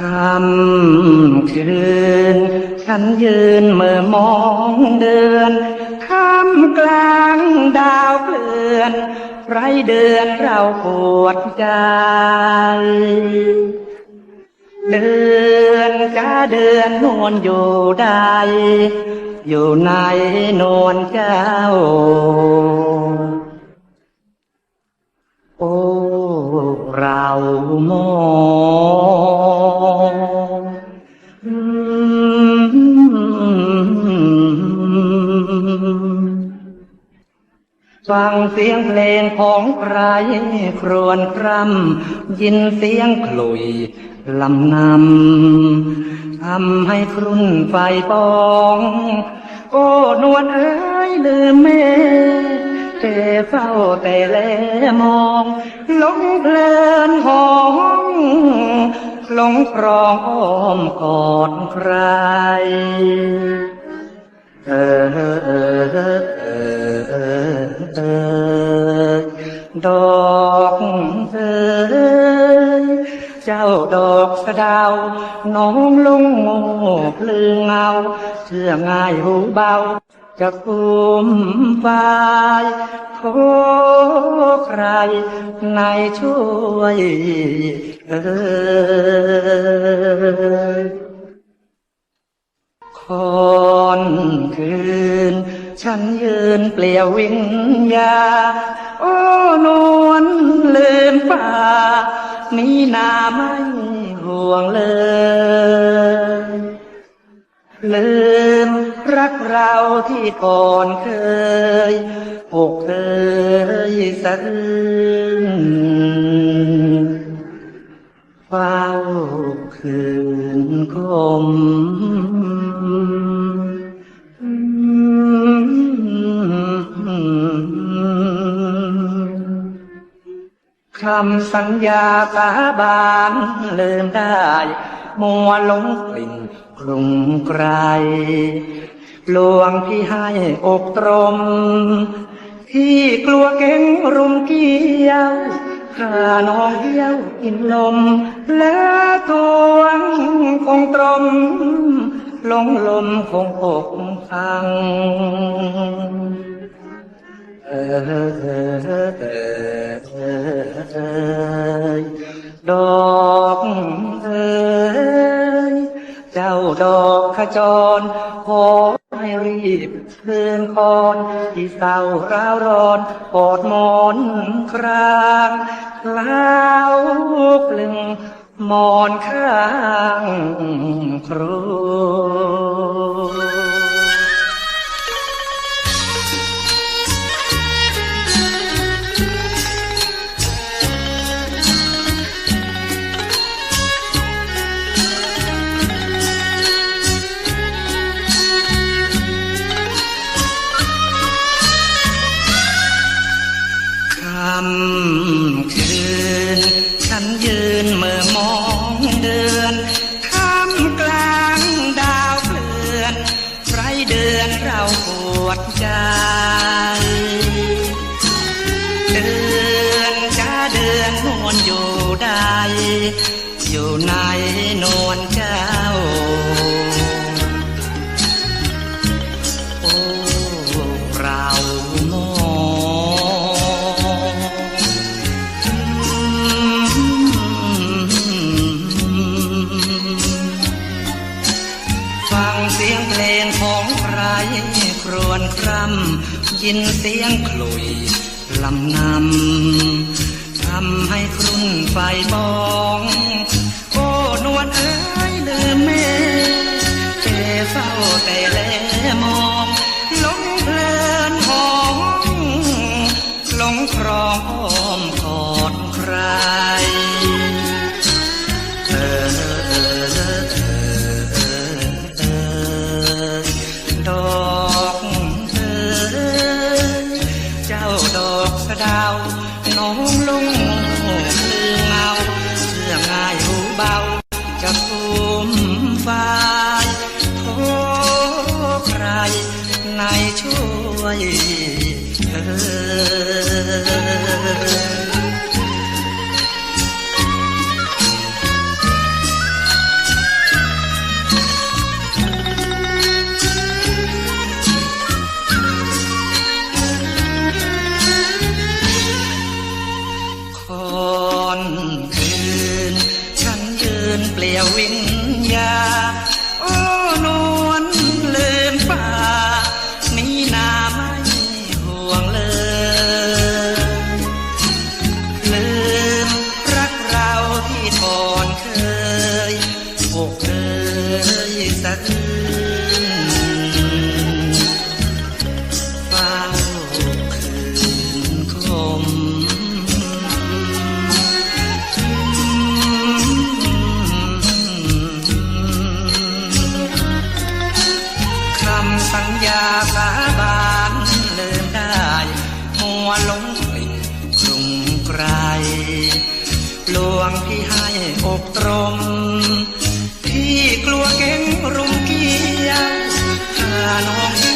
คำคืน ฉันยืนเมื่อมองเดือนค่ำกลางดาวเกลื่อนไรเดือนเราปวดใจ เดือนจ้าเดือนนวลอยู่ใด อยู่ในนวลเจ้า โอ้ เรามอง ฟังเสียงเพลงของใครครวญคร่ำยินเสียงขลุยลำนำทำให้ครุ่นไฟปอง โอ้นวลเอ้ยลืมแม่แต่เฝ้าแต่แลมองหลงเพลินหองหลงครองอ้อมกอดใคร ดอกเอยเจ้าดอกสะดาว น้องลุงโง่พลืงเงาเชื่อง่ายหูเบา จะกุมฟายขอใครในช่วยเออคอนคืน ฉันยืนเปลี่ยววิญญา ลืมป่ามีนาไม่ห่วงเลย ลืมรักเราที่ก่อนเคยอกเคยสะอื้นเฝ้าคืนคม คำสัญญาสาบานลืมได้ มัวหลงกลิ่นกรุงไกรลวงพี่ให้อกตรมที่กลัวเก่งรุมเกี่ยวข้าน้องเหี้ยวกินลม และทวงคงตรม ลงลมคงอกพัง เออเออเออ ขจร ขอให้รีบคืนคอนที่เศร้าร้าวร้อนกอดหมอนครางคล้าวกลึงหมอนข้างครู ยืนเมื่อมองเดือนค่ำกลางดาวเปลือนไรเดือนเราปวดใจเดือนจ้าเดือนนวลอยู่ใดอยู่ในนวล ยินเสียงขลุยลำนำทำให้ครุ่นไฟบองโอ้นวลเอ้ยลืมแม่เจเฝ้าแต่แลมองหลงเพลินหองหลงครอง ไหนช่วยเธอเปลี่ยววิ่ง ย joy.